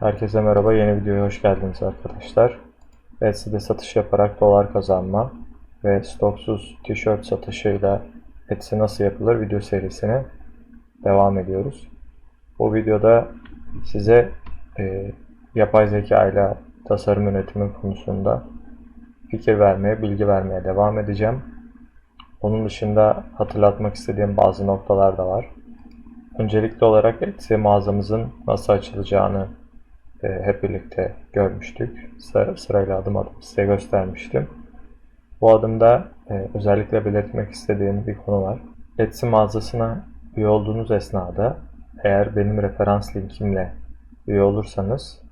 Herkese merhaba, yeni videoya hoş geldiniz arkadaşlar. Etsy'de satış yaparak dolar kazanma ve stoksuz tişört satışıyla Etsy nasıl yapılır video serisine devam ediyoruz. Bu videoda size e, yapay zeka ile tasarım yönetimi konusunda fikir vermeye, bilgi vermeye devam edeceğim. Onun dışında hatırlatmak istediğim bazı noktalar da var. Öncelikli olarak Etsy mağazamızın nasıl açılacağını hep birlikte görmüştük. Sıra, sırayla adım adım size göstermiştim. Bu adımda e, özellikle belirtmek istediğim bir konu var. Etsy mağazasına üye olduğunuz esnada eğer benim referans linkimle üye olursanız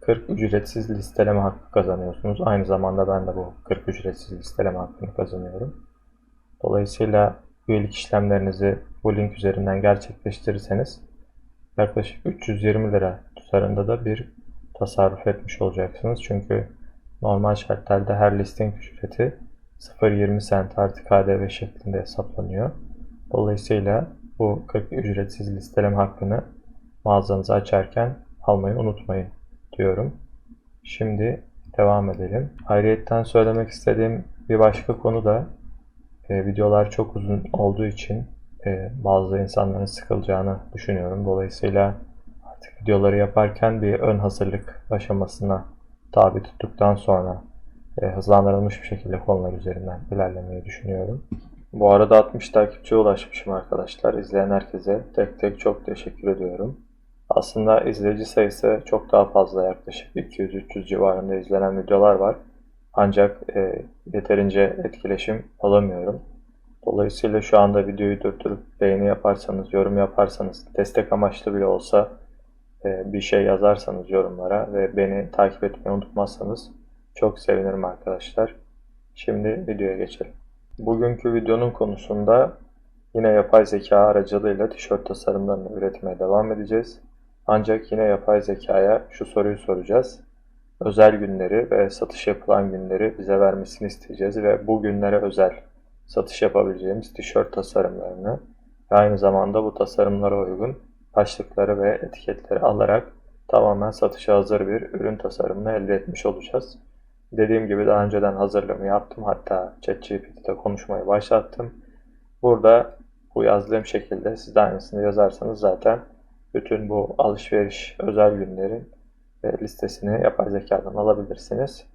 40 ücretsiz listeleme hakkı kazanıyorsunuz. Aynı zamanda ben de bu 40 ücretsiz listeleme hakkını kazanıyorum. Dolayısıyla üyelik işlemlerinizi bu link üzerinden gerçekleştirirseniz yaklaşık 320 lira tutarında da bir tasarruf etmiş olacaksınız. Çünkü normal şartlarda her listing ücreti 0.20 cent artı KDV şeklinde hesaplanıyor. Dolayısıyla bu 40 ücretsiz listeleme hakkını mağazanızı açarken almayı unutmayın diyorum. Şimdi devam edelim. Ayrıyetten söylemek istediğim bir başka konu da e, videolar çok uzun olduğu için e, bazı insanların sıkılacağını düşünüyorum. Dolayısıyla artık videoları yaparken bir ön hazırlık aşamasına tabi tuttuktan sonra e, hızlandırılmış bir şekilde konular üzerinden ilerlemeyi düşünüyorum. Bu arada 60 takipçiye ulaşmışım arkadaşlar. İzleyen herkese tek tek çok teşekkür ediyorum. Aslında izleyici sayısı çok daha fazla yaklaşık 200-300 civarında izlenen videolar var. Ancak e, yeterince etkileşim alamıyorum. Dolayısıyla şu anda videoyu durdurup beğeni yaparsanız, yorum yaparsanız, destek amaçlı bile olsa bir şey yazarsanız yorumlara ve beni takip etmeyi unutmazsanız çok sevinirim arkadaşlar. Şimdi videoya geçelim. Bugünkü videonun konusunda yine yapay zeka aracılığıyla tişört tasarımlarını üretmeye devam edeceğiz. Ancak yine yapay zekaya şu soruyu soracağız. Özel günleri ve satış yapılan günleri bize vermesini isteyeceğiz ve bu günlere özel satış yapabileceğimiz tişört tasarımlarını ve aynı zamanda bu tasarımlara uygun başlıkları ve etiketleri alarak tamamen satışa hazır bir ürün tasarımını elde etmiş olacağız. Dediğim gibi daha önceden hazırlığımı yaptım. Hatta ChatGPT'de konuşmayı başlattım. Burada bu yazdığım şekilde siz de aynısını yazarsanız zaten bütün bu alışveriş özel günlerin listesini yapay zekadan alabilirsiniz.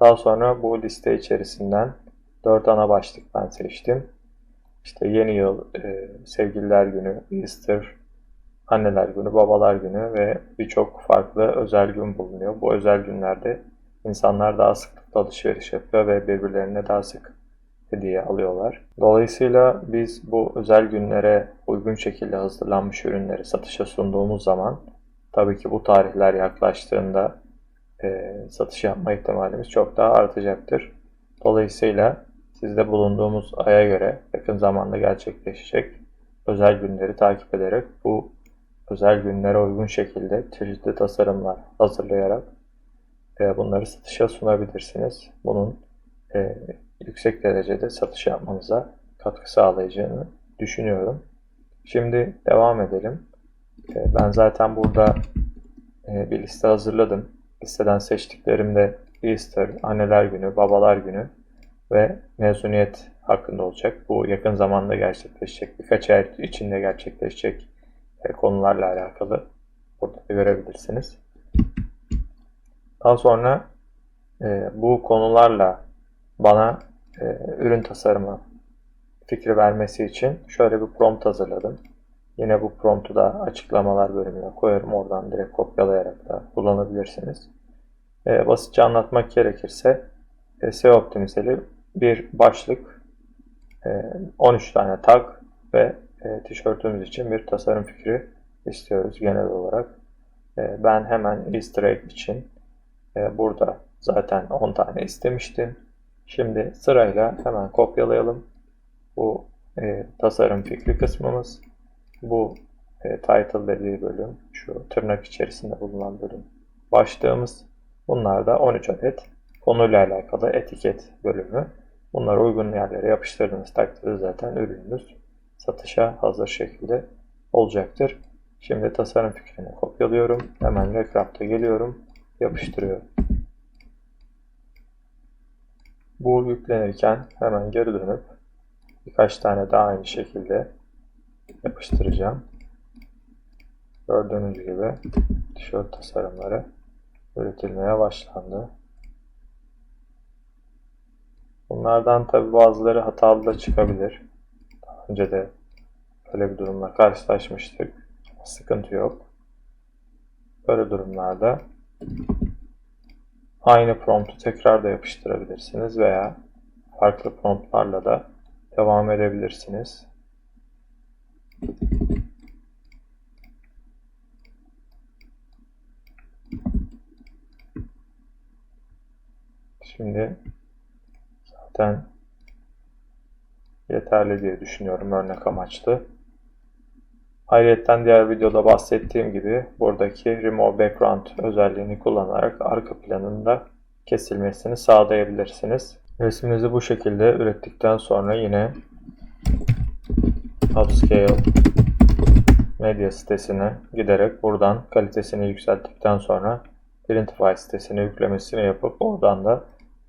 Daha sonra bu liste içerisinden 4 ana başlık ben seçtim. İşte yeni yıl, e, sevgililer günü, Easter, anneler günü, babalar günü ve birçok farklı özel gün bulunuyor. Bu özel günlerde insanlar daha sıklıkla alışveriş yapıyor ve birbirlerine daha sık hediye alıyorlar. Dolayısıyla biz bu özel günlere uygun şekilde hazırlanmış ürünleri satışa sunduğumuz zaman tabii ki bu tarihler yaklaştığında e, satış yapma ihtimalimiz çok daha artacaktır. Dolayısıyla sizde bulunduğumuz aya göre yakın zamanda gerçekleşecek özel günleri takip ederek bu özel günlere uygun şekilde çeşitli tasarımlar hazırlayarak e, bunları satışa sunabilirsiniz. Bunun e, yüksek derecede satış yapmanıza katkı sağlayacağını düşünüyorum. Şimdi devam edelim. E, ben zaten burada e, bir liste hazırladım. Listeden seçtiklerimde Easter, anneler günü, babalar günü ve mezuniyet hakkında olacak. Bu yakın zamanda gerçekleşecek, birkaç ay içinde gerçekleşecek e, konularla alakalı burada görebilirsiniz. Daha sonra e, bu konularla bana e, ürün tasarımı fikri vermesi için şöyle bir prompt hazırladım. Yine bu promptu da açıklamalar bölümüne koyarım. Oradan direkt kopyalayarak da kullanabilirsiniz. E, basitçe anlatmak gerekirse e, SEO optimizeli bir başlık, 13 e, tane tag ve e, tişörtümüz için bir tasarım fikri istiyoruz genel olarak. E, ben hemen Easter egg için burada zaten 10 tane istemiştim. Şimdi sırayla hemen kopyalayalım. Bu tasarım fikri kısmımız. Bu title dediği bölüm, şu tırnak içerisinde bulunan bölüm başlığımız. Bunlar da 13 adet konuyla alakalı etiket bölümü. Bunları uygun yerlere yapıştırdığınız takdirde zaten ürününüz satışa hazır şekilde olacaktır. Şimdi tasarım fikrini kopyalıyorum. Hemen Wrapped'a geliyorum. Yapıştırıyorum. Bu yüklenirken hemen geri dönüp birkaç tane daha aynı şekilde yapıştıracağım. Gördüğünüz gibi tişört tasarımları üretilmeye başlandı. Bunlardan tabi bazıları hatalı da çıkabilir. Önce de böyle bir durumla karşılaşmıştık. Sıkıntı yok. Böyle durumlarda aynı promptu tekrar da yapıştırabilirsiniz veya farklı promptlarla da devam edebilirsiniz. Şimdi zaten yeterli diye düşünüyorum örnek amaçlı. Ayrıca diğer videoda bahsettiğim gibi buradaki Remove Background özelliğini kullanarak arka planın da kesilmesini sağlayabilirsiniz. Resminizi bu şekilde ürettikten sonra yine Upscale medya sitesine giderek buradan kalitesini yükselttikten sonra Printify sitesine yüklemesini yapıp oradan da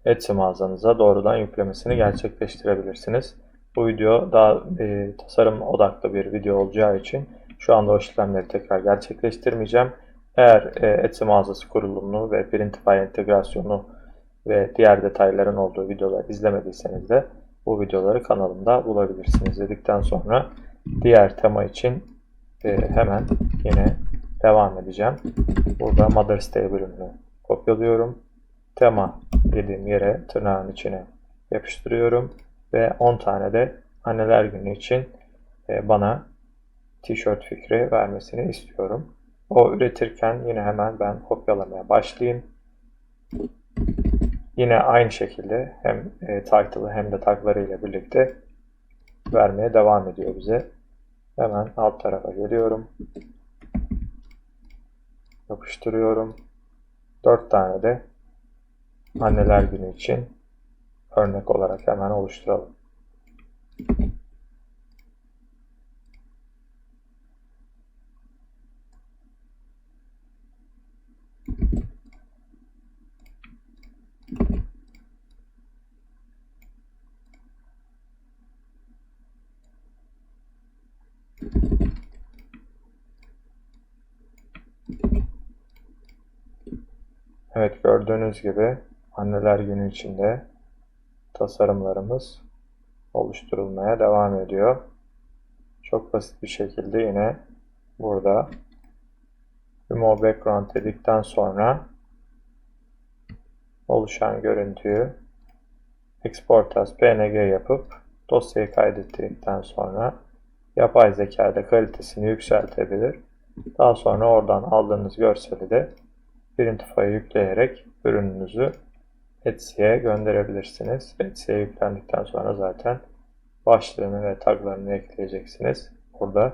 Etsy mağazanıza doğrudan yüklemesini gerçekleştirebilirsiniz. Bu video daha e, tasarım odaklı bir video olacağı için şu anda o işlemleri tekrar gerçekleştirmeyeceğim. Eğer e, Etsy mağazası kurulumunu ve Printify entegrasyonu ve diğer detayların olduğu videoları izlemediyseniz de bu videoları kanalımda bulabilirsiniz dedikten sonra diğer tema için e, hemen yine devam edeceğim. Burada Mother's Day bölümünü kopyalıyorum. Tema dediğim yere tırnağın içine yapıştırıyorum ve 10 tane de anneler günü için e, bana tişört fikri vermesini istiyorum. O üretirken yine hemen ben kopyalamaya başlayayım. Yine aynı şekilde hem e, title'ı hem de tagları ile birlikte vermeye devam ediyor bize. Hemen alt tarafa geliyorum. Yapıştırıyorum. 4 tane de anneler günü için örnek olarak hemen oluşturalım. Evet gördüğünüz gibi anneler günü içinde tasarımlarımız oluşturulmaya devam ediyor. Çok basit bir şekilde yine burada Remove Background dedikten sonra oluşan görüntüyü Export as PNG yapıp dosyayı kaydettikten sonra yapay zeka ile kalitesini yükseltebilir. Daha sonra oradan aldığınız görseli de Printify'a yükleyerek ürününüzü Etsy'ye gönderebilirsiniz. Etsy'ye yüklendikten sonra zaten başlığını ve taglarını ekleyeceksiniz. Burada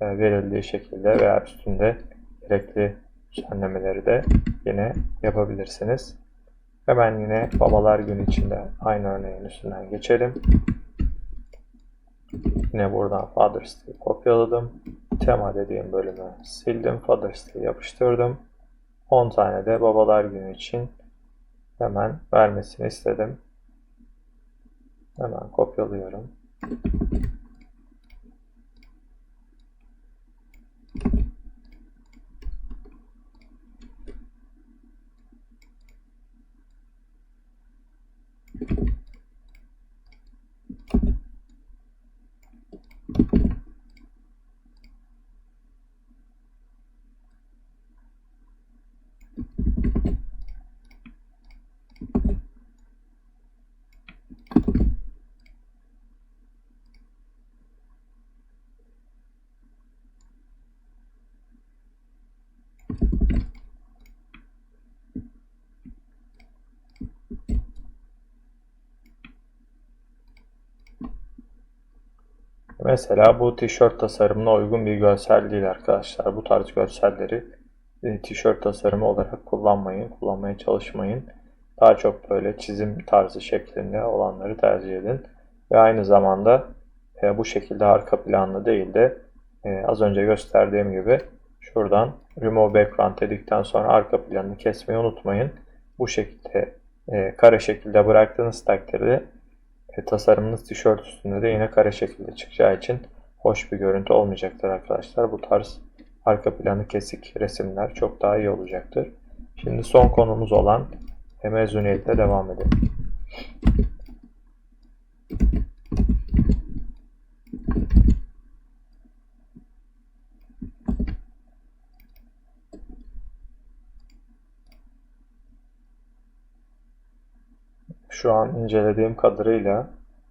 e, verildiği şekilde veya üstünde gerekli düzenlemeleri de yine yapabilirsiniz. Hemen yine babalar günü içinde aynı örneğin üstünden geçelim. Yine buradan Father's Day kopyaladım. Tema dediğim bölümü sildim. Father's Day yapıştırdım. 10 tane de babalar günü için hemen vermesini istedim. Hemen kopyalıyorum. Mesela bu tişört tasarımına uygun bir görsel değil arkadaşlar. Bu tarz görselleri e, tişört tasarımı olarak kullanmayın, kullanmaya çalışmayın. Daha çok böyle çizim tarzı şeklinde olanları tercih edin. Ve aynı zamanda e, bu şekilde arka planlı değil de e, az önce gösterdiğim gibi şuradan Remove Background dedikten sonra arka planını kesmeyi unutmayın. Bu şekilde kare şekilde bıraktığınız takdirde e, tasarımınız tişört üstünde de yine kare şekilde çıkacağı için hoş bir görüntü olmayacaktır arkadaşlar. Bu tarz arka planı kesik resimler çok daha iyi olacaktır. Şimdi son konumuz olan mezuniyetle devam edelim. Şu an incelediğim kadarıyla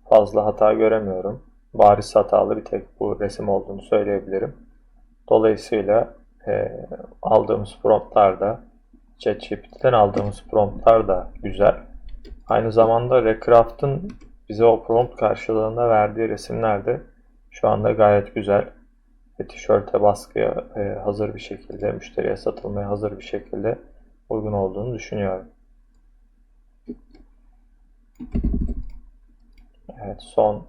fazla hata göremiyorum. Bariz hatalı bir tek bu resim olduğunu söyleyebilirim. Dolayısıyla e, aldığımız promptlar da ChatGPT'den aldığımız promptlar da güzel. Aynı zamanda Recraft'ın bize o prompt karşılığında verdiği resimler de şu anda gayet güzel. Ve tişörte baskıya e, hazır bir şekilde, müşteriye satılmaya hazır bir şekilde uygun olduğunu düşünüyorum. Evet, son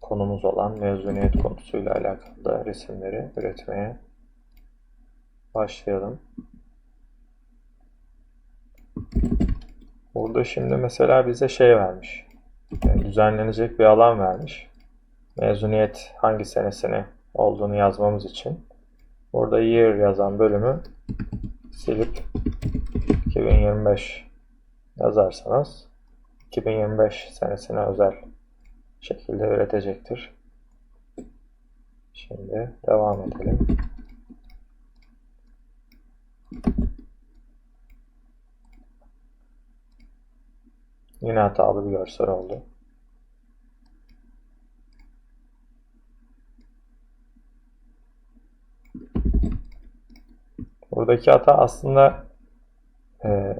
konumuz olan mezuniyet konusuyla alakalı da resimleri üretmeye başlayalım. Burada şimdi mesela bize şey vermiş. Yani düzenlenecek bir alan vermiş. Mezuniyet hangi senesine olduğunu yazmamız için. Burada year yazan bölümü silip 2025 yazarsanız 2025 senesine özel şekilde üretecektir. Şimdi devam edelim. Yine hatalı bir görsel oldu. Buradaki hata aslında e,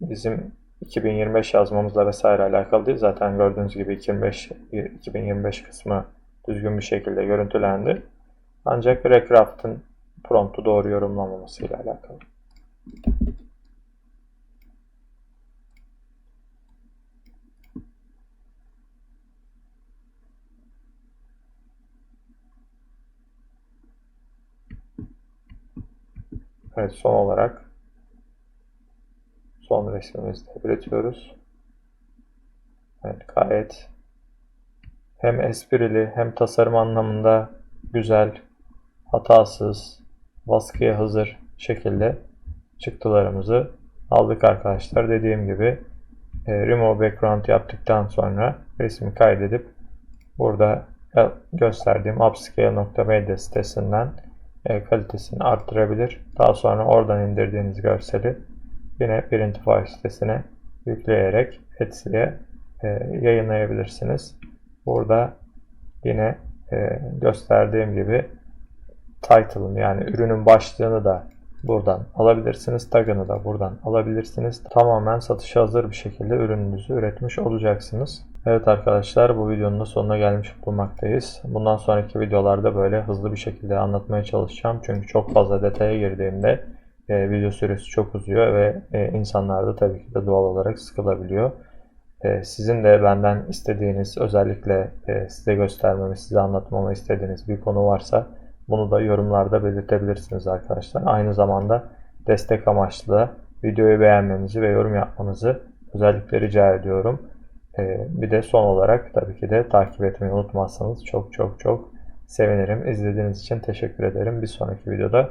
bizim 2025 yazmamızla vesaire alakalı değil. Zaten gördüğünüz gibi 2025, 2025 kısmı düzgün bir şekilde görüntülendi. Ancak Recraft'ın promptu doğru yorumlamamasıyla alakalı. Evet son olarak son resmimizi de üretiyoruz. Evet gayet hem esprili hem tasarım anlamında güzel, hatasız, baskıya hazır şekilde çıktılarımızı aldık arkadaşlar. Dediğim gibi e, remove background yaptıktan sonra resmi kaydedip burada gösterdiğim upscale.media sitesinden e, kalitesini arttırabilir. Daha sonra oradan indirdiğiniz görseli yine Printify sitesine yükleyerek Etsy'ye e, yayınlayabilirsiniz. Burada yine e, gösterdiğim gibi title'ın yani ürünün başlığını da buradan alabilirsiniz. Tagını da buradan alabilirsiniz. Tamamen satışa hazır bir şekilde ürününüzü üretmiş olacaksınız. Evet arkadaşlar bu videonun da sonuna gelmiş bulunmaktayız. Bundan sonraki videolarda böyle hızlı bir şekilde anlatmaya çalışacağım. Çünkü çok fazla detaya girdiğimde e, video süresi çok uzuyor ve e, insanlar da tabii ki de doğal olarak sıkılabiliyor. E, sizin de benden istediğiniz özellikle e, size göstermemi, size anlatmamı istediğiniz bir konu varsa bunu da yorumlarda belirtebilirsiniz arkadaşlar. Aynı zamanda destek amaçlı videoyu beğenmenizi ve yorum yapmanızı özellikle rica ediyorum. Ee, bir de son olarak tabii ki de takip etmeyi unutmazsanız çok çok çok sevinirim. İzlediğiniz için teşekkür ederim. Bir sonraki videoda